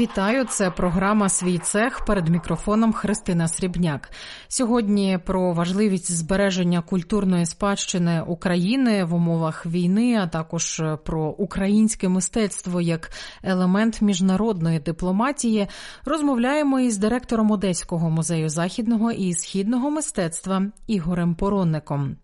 Вітаю, це програма Свій цех перед мікрофоном Христина Срібняк. Сьогодні про важливість збереження культурної спадщини України в умовах війни, а також про українське мистецтво як елемент міжнародної дипломатії. Розмовляємо із директором Одеського музею західного і східного мистецтва Ігорем Поронником.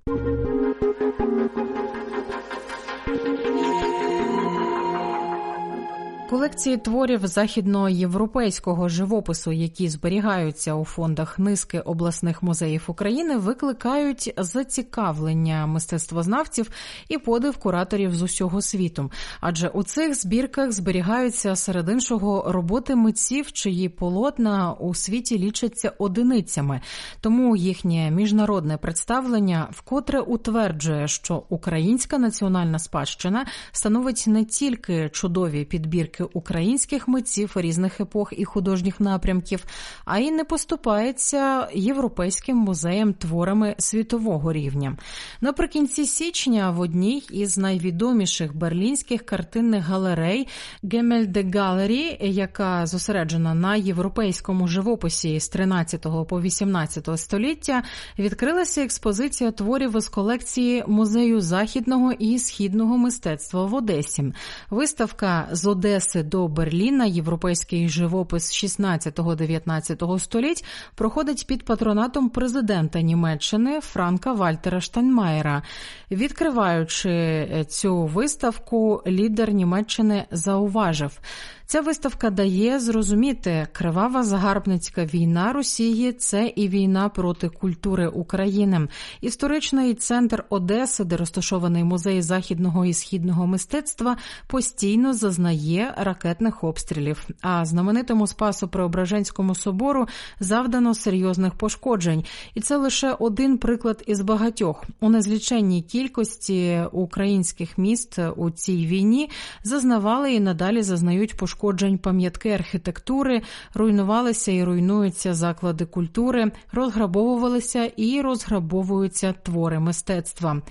Колекції творів західноєвропейського живопису, які зберігаються у фондах низки обласних музеїв України, викликають зацікавлення мистецтвознавців і подив кураторів з усього світу. Адже у цих збірках зберігаються серед іншого роботи митців, чиї полотна у світі лічаться одиницями. Тому їхнє міжнародне представлення вкотре утверджує, що українська національна спадщина становить не тільки чудові підбірки українських митців різних епох і художніх напрямків, а й не поступається європейським музеям творами світового рівня. Наприкінці січня в одній із найвідоміших берлінських картинних галерей Гемельде Галері, яка зосереджена на європейському живописі з 13 по 18 століття, відкрилася експозиція творів із колекції музею західного і східного мистецтва в Одесі. Виставка з Одеси Одеси до Берліна європейський живопис 16-19 століть проходить під патронатом президента Німеччини Франка Вальтера Штайнмаєра. Відкриваючи цю виставку, лідер Німеччини зауважив. Ця виставка дає зрозуміти, кривава загарбницька війна Росії це і війна проти культури України. Історичний центр Одеси, де розташований музей західного і східного мистецтва, постійно зазнає ракетних обстрілів. А знаменитому спасу Преображенському собору завдано серйозних пошкоджень, і це лише один приклад із багатьох у незліченній кількості українських міст у цій війні зазнавали і надалі зазнають пошкоджень пошкоджень пам'ятки архітектури, руйнувалися і руйнуються заклади культури, розграбовувалися і розграбовуються твори мистецтва.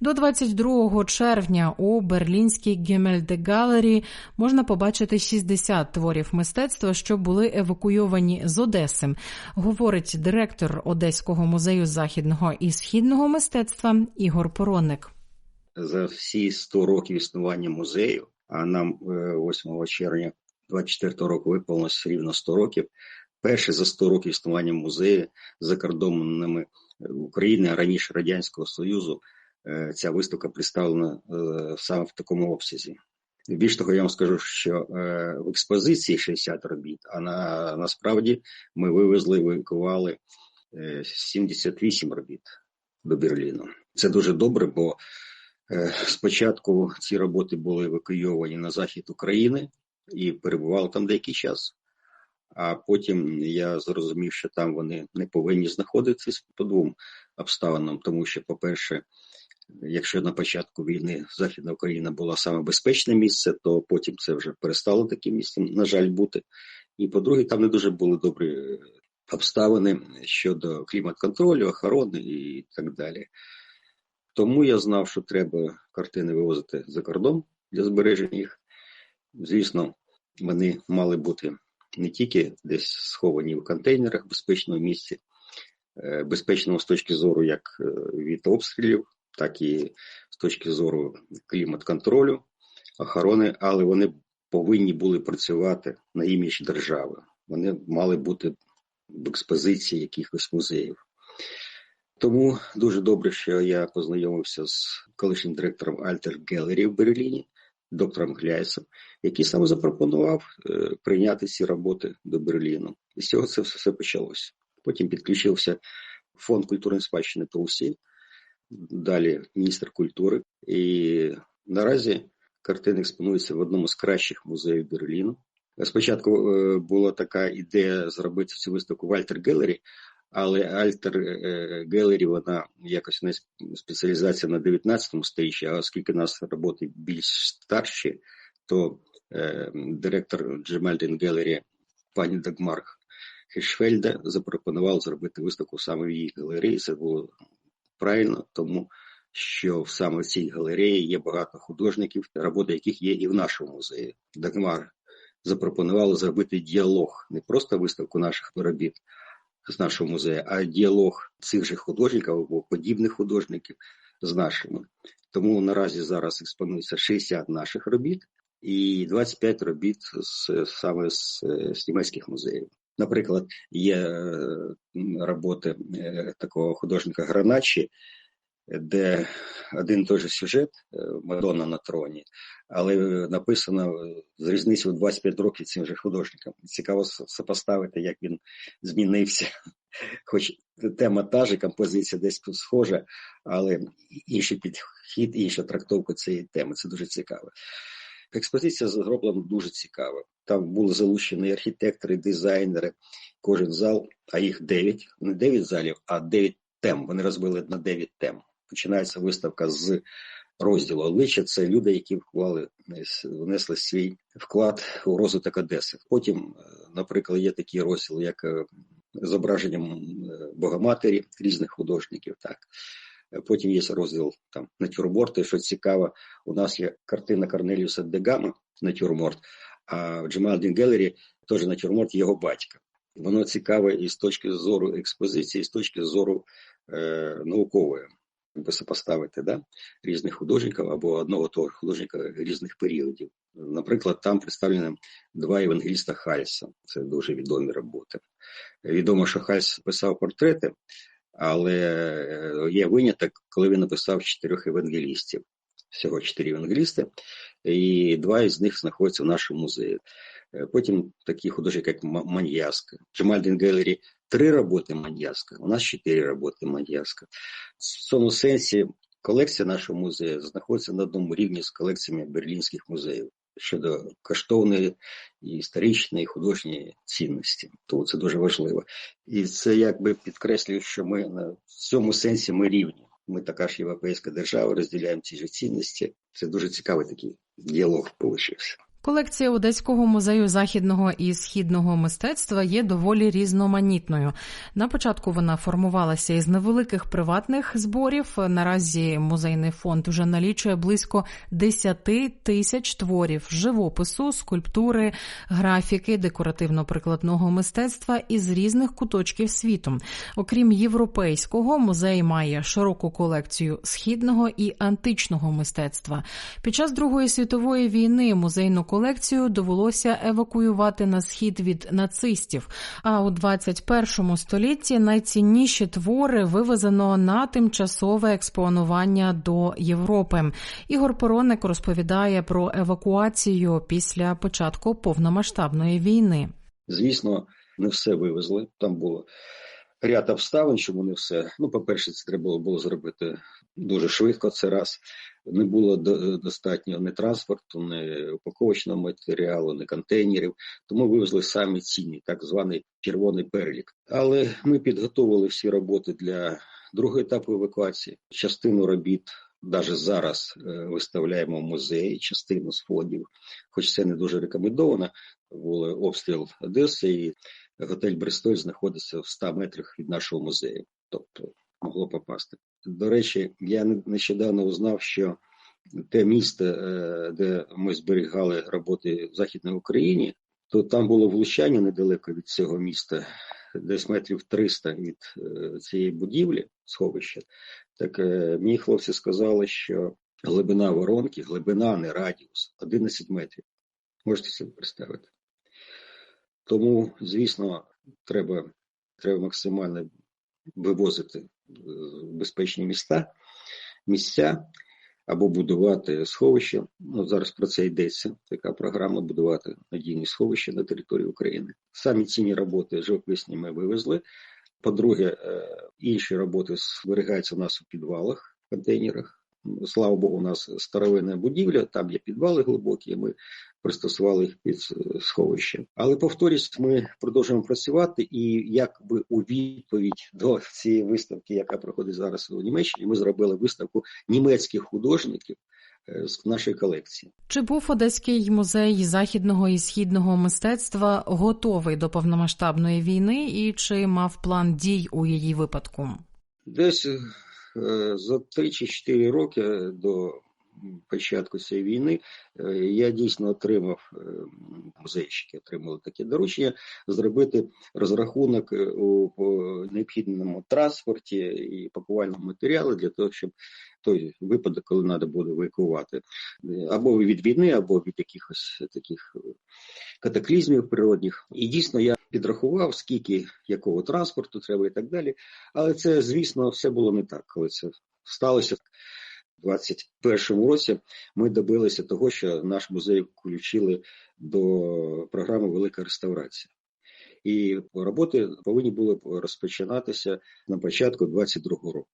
До 22 червня у берлінській Гемельде-галері можна побачити 60 творів мистецтва, що були евакуйовані з Одеси, говорить директор Одеського музею західного і східного мистецтва Ігор Поронник. За всі 100 років існування музею а нам 8 е, червня 24 року виповнилось рівно 100 років. Перше за 100 років існування музею за кордонами України, а раніше Радянського Союзу, е, ця виставка представлена е, саме в такому обсязі. Більш того, я вам скажу, що в експозиції 60 робіт, а на, насправді ми вивезли евакували 78 робіт до Берліну. Це дуже добре, бо Е, спочатку ці роботи були евакуйовані на захід України і перебували там деякий час. А потім я зрозумів, що там вони не повинні знаходитися по двом обставинам, тому що, по-перше, якщо на початку війни Західна Україна була саме безпечне місце, то потім це вже перестало таким місцем, на жаль, бути. І по-друге, там не дуже були добрі обставини щодо клімат-контролю, охорони і так далі. Тому я знав, що треба картини вивозити за кордон для збереження їх. Звісно, вони мали бути не тільки десь сховані в контейнерах в безпечному місці, е, безпечному з точки зору як е, від обстрілів, так і з точки зору клімат-контролю, охорони, але вони повинні були працювати на імідж держави. Вони мали бути в експозиції якихось музеїв. Тому дуже добре, що я познайомився з колишнім директором Альтер Гелері в Берліні, доктором Гляйсом, який саме запропонував е, прийняти ці роботи до Берліну. І з цього це все почалося. Потім підключився фонд культурної спадщини ТОУСІ, далі міністр культури. І наразі картини експонуються в одному з кращих музеїв Берліну. Спочатку е, була така ідея зробити цю виставку в Альтер Гелері, але Альтер е, Гелері вона якось не спеціалізація на 19 сторіччі, а оскільки нас роботи більш старші, то е, директор Джемальден Гелері пані Дагмар Хешфельда запропонував зробити виставку саме в її галереї. Це було правильно, тому що саме в цій галереї є багато художників, роботи яких є і в нашому музеї. Дагмар запропонували зробити діалог, не просто виставку наших робіт з нашого музею, а діалог цих же художників або подібних художників з нашими. Тому наразі зараз експонується 60 наших робіт і 25 робіт з, саме з, з німецьких музеїв. Наприклад, є роботи е, такого художника Граначі, де один той же сюжет е, Мадонна на троні, але написано з різницею 25 років цим же художником. Цікаво сопоставити, як він змінився. Хоч тема та ж, композиція десь схожа, але інший підхід, інша трактовка цієї теми. Це дуже цікаво. Експозиція зроблена дуже цікаво. Там були залучені архітектори, дизайнери, кожен зал, а їх дев'ять, не дев'ять залів, а дев'ять тем. Вони розбили на дев'ять тем. Починається виставка з розділу обличчя. Це люди, які вклали, внесли свій вклад у розвиток Одеси. Потім, е, наприклад, є такі розділи, як е, зображенням е, Богоматері різних художників. Так Потім є розділ там натюрморти. Що цікаво, у нас є картина Корнеліуса Дегама натюрморт, а в Джемалдін Гелері теж натюрморт його батька. Воно цікаве і з точки зору експозиції, і з точки зору е, наукової. Якби сопоставити да, різних художників або одного того художника різних періодів. Наприклад, там представлені два євангеліста Хальса. Це дуже відомі роботи. Відомо, що Хальс писав портрети, але е, є виняток, коли він написав чотирьох евангелістів. Всього чотири евангелісти, і два із них знаходяться в нашому музеї. Е, потім такі художники, як Маньяска. Джемальдин Гелері три роботи Маньяска, у нас чотири роботи Маньяска. В цьому сенсі колекція нашого музею знаходиться на одному рівні з колекціями берлінських музеїв щодо коштовної історичної і художньої цінності. Тому це дуже важливо. І це якби підкреслює, що ми на цьому сенсі ми рівні. Ми така ж європейська держава, розділяємо ці ж цінності. Це дуже цікавий такий діалог вийшов. Колекція Одеського музею західного і східного мистецтва є доволі різноманітною. На початку вона формувалася із невеликих приватних зборів. Наразі музейний фонд вже налічує близько 10 тисяч творів живопису, скульптури, графіки, декоративно-прикладного мистецтва із різних куточків світу. Окрім європейського, музей має широку колекцію східного і античного мистецтва. Під час Другої світової війни музейну колекцію довелося евакуювати на схід від нацистів. А у 21 столітті найцінніші твори вивезено на тимчасове експонування до Європи. Ігор Пороник розповідає про евакуацію після початку повномасштабної війни. Звісно, не все вивезли. Там було ряд обставин, чому не все. Ну, по-перше, це треба було зробити дуже швидко. Це раз не було достатньо ні транспорту, ні упаковочного матеріалу, ні контейнерів. Тому вивезли самі ціні, так званий червоний перелік. Але ми підготували всі роботи для другого етапу евакуації. Частину робіт. Навіть зараз е, виставляємо в музеї частину сходів, хоч це не дуже рекомендовано. Був обстріл Одеси, і готель Бристоль знаходиться в 100 метрах від нашого музею, тобто могло попасти. До речі, я нещодавно узнав, що те місто, е, де ми зберігали роботи в Західній Україні, то там було влучання недалеко від цього міста, десь метрів 300 від е, цієї будівлі, сховища. Так е, мені хлопці сказали, що глибина воронки, глибина, не радіус, 11 метрів. Можете собі представити. Тому, звісно, треба треба максимально вивозити безпечні міста, місця або будувати сховища. Ну, Зараз про це йдеться. Така програма будувати надійні сховища на території України. Самі цінні роботи живописні ми вивезли. По-друге, е, інші роботи зберігаються у нас у підвалах, в контейнерах. Слава Богу, у нас старовинна будівля, там є підвали глибокі, ми пристосували їх під сховище. Але повторюсь, ми продовжуємо працювати, і якби у відповідь до цієї виставки, яка проходить зараз у Німеччині, ми зробили виставку німецьких художників. Е, з нашої колекції чи був Одеський музей західного і східного мистецтва готовий до повномасштабної війни, і чи мав план дій у її випадку? Десь Е, за 3 чи 4 роки до початку цієї війни е, я дійсно отримав е, музейщики, отримали таке доручення зробити розрахунок е, у необхідному транспорті і пакувальному матеріалі для того, щоб той випадок, коли треба буде евакувати, або від війни, або від якихось таких катаклізмів природних. І дійсно я підрахував, скільки якого транспорту треба і так далі. Але це, звісно, все було не так, коли це сталося. 2021 році ми добилися того, що наш музей включили до програми Велика реставрація. І роботи повинні були розпочинатися на початку 2022 року.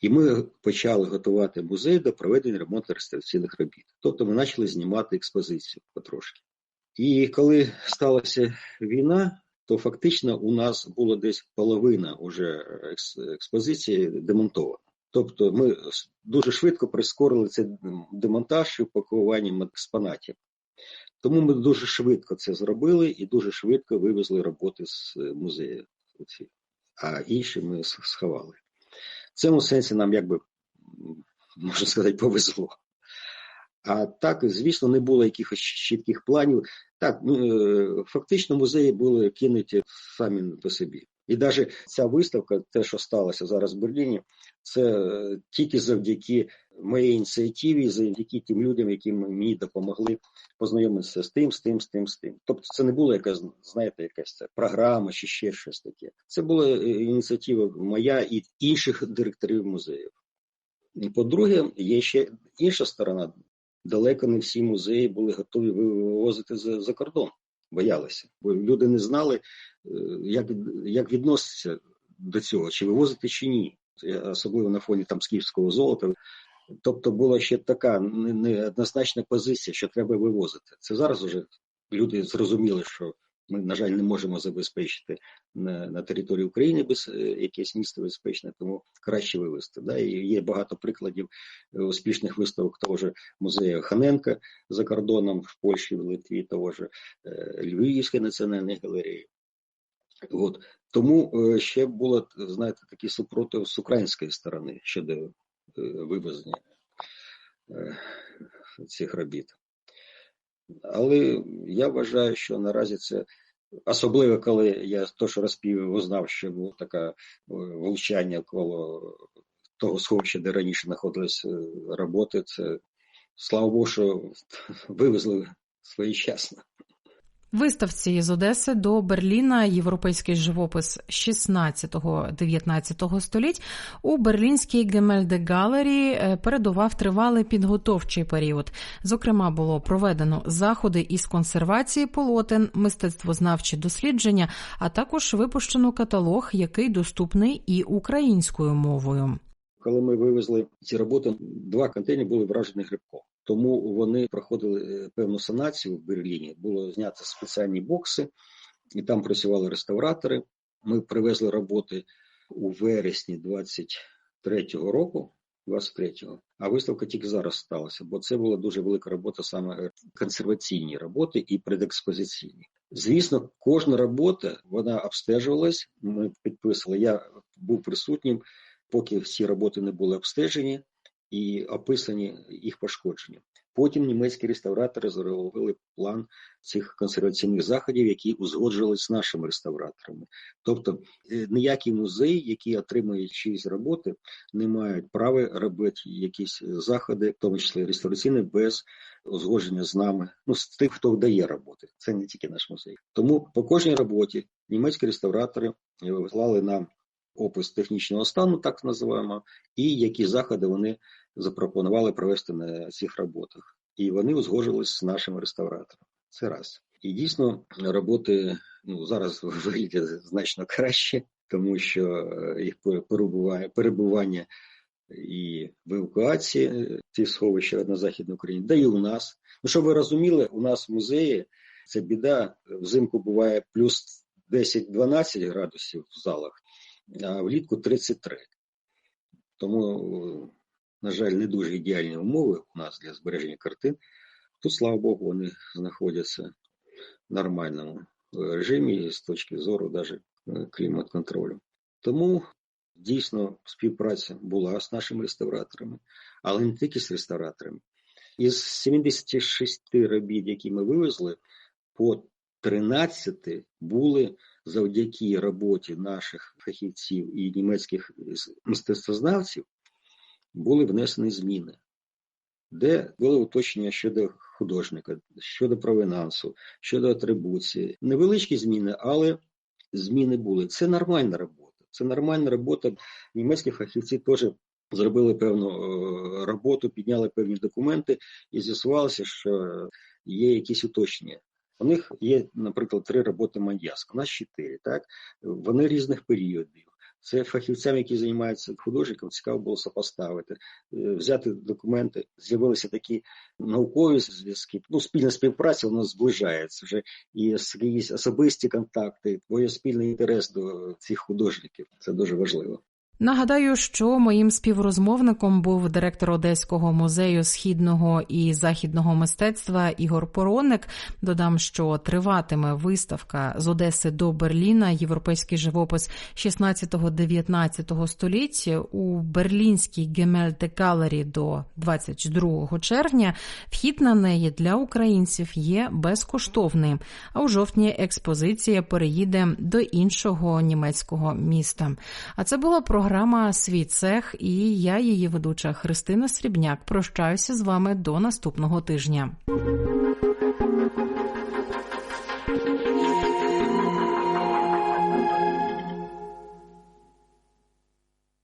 І ми почали готувати музей до проведення ремонту реставраційних робіт. Тобто ми почали знімати експозицію потрошки. І коли сталася війна, то фактично у нас було десь половина уже експозиції демонтована. Тобто ми дуже швидко прискорили цей демонтаж і упакування експонатів. Тому ми дуже швидко це зробили і дуже швидко вивезли роботи з музею, а інші ми сховали. В цьому сенсі нам, якби, можна сказати, повезло. А так, звісно, не було якихось чітких планів. Так, ну, фактично музеї були кинуті самі по собі. І навіть ця виставка, те, що сталося зараз в Берліні, це е, тільки завдяки моїй ініціативі, завдяки тим людям, які мені допомогли познайомитися з тим, з тим, з тим, з тим. Тобто, це не була якась, знаєте, якась це програма чи ще щось таке. Це була е, ініціатива моя і інших директорів музеїв. І по-друге, є ще інша сторона. Далеко не всі музеї були готові вивозити за, за кордон боялися, бо люди не знали, е, як як відноситися до цього, чи вивозити, чи ні. Особливо на фоні там скіфського золота. Тобто була ще така неоднозначна позиція, що треба вивозити. Це зараз вже люди зрозуміли, що ми, на жаль, не можемо забезпечити на на території України без е, якесь місто безпечне, тому краще вивезти. Да? І є багато прикладів е, успішних виставок того ж музею Ханенка за кордоном в Польщі, в Литві, того ж е, Львівської національної галереї. От. Тому ще було, знаєте, такий супротив з української сторони щодо вивезення цих робіт. Але я вважаю, що наразі це особливо, коли я то, що розпів, узнав, що було таке влучання коло того сховища, де раніше знаходились е, роботи. Це слава Богу, що вивезли своєчасно. Виставці з Одеси до Берліна європейський живопис 16-19 століть у берлінській Гемельде Галері е, передував тривалий підготовчий період. Зокрема, було проведено заходи із консервації полотен, мистецтвознавчі дослідження, а також випущено каталог, який доступний і українською мовою. Коли ми вивезли ці роботи, два контейнери були вражені грибком. Тому вони проходили е, певну санацію в Берліні. Було знято спеціальні бокси, і там працювали реставратори. Ми привезли роботи у вересні 23-го року. 23-го. А виставка тільки зараз сталася, бо це була дуже велика робота, саме консерваційні роботи і предекспозиційні. Звісно, кожна робота вона обстежувалась. Ми підписували. Я був присутнім, поки всі роботи не були обстежені і описані їх пошкодження. Потім німецькі реставратори зробили план цих консерваційних заходів, які узгоджувалися з нашими реставраторами. Тобто е, ніякий музей, який отримує чиїсь роботи, не мають права робити якісь заходи, в тому числі реставраційні, без узгодження з нами, ну з тих, хто вдає роботи. Це не тільки наш музей. Тому по кожній роботі німецькі реставратори вислали нам опис технічного стану, так називаємо, і які заходи вони запропонували провести на цих роботах. І вони узгоджувалися з нашими реставраторами. Це раз. І дійсно роботи ну, зараз виглядять значно краще, тому що е, їх перебування перебування і в евакуації ці сховища на Західній Україні, да і у нас. Ну, щоб ви розуміли, у нас в музеї це біда, взимку буває плюс 10-12 градусів в залах, а влітку 33. Тому, на жаль, не дуже ідеальні умови у нас для збереження картин. Тут, слава Богу, вони знаходяться в нормальному режимі з точки зору навіть клімат-контролю. Тому Дійсно, співпраця була з нашими реставраторами, але не тільки з реставраторами. Із 76 робіт, які ми вивезли, по 13 були завдяки роботі наших фахівців і німецьких мистецтвознавців, були внесені зміни, де були уточнення щодо художника, щодо провинансу, щодо атрибуції. Невеличкі зміни, але зміни були. Це нормальна робота. Це нормальна робота. Німецькі фахівці теж зробили певну е, роботу, підняли певні документи і з'ясувалося, що є якісь уточнення. У них є, наприклад, три роботи Мандяск, у нас чотири. Так? Вони різних періодів. Це фахівцям, які займаються художником, цікаво було сопоставити, е, взяти документи. З'явилися такі наукові зв'язки. Ну, спільна співпраця вона зближається вже і якісь особисті контакти, твоє спільний інтерес до цих художників. Це дуже важливо. Нагадаю, що моїм співрозмовником був директор Одеського музею східного і західного мистецтва Ігор Пороник. Додам, що триватиме виставка з Одеси до Берліна, європейський живопис 16-19 століть у Берлінській Гемельте Галері до 22 червня. Вхід на неї для українців є безкоштовним. А у жовтні експозиція переїде до іншого німецького міста. А це була програма програма Свій цех і я, її ведуча Христина Срібняк. Прощаюся з вами до наступного тижня.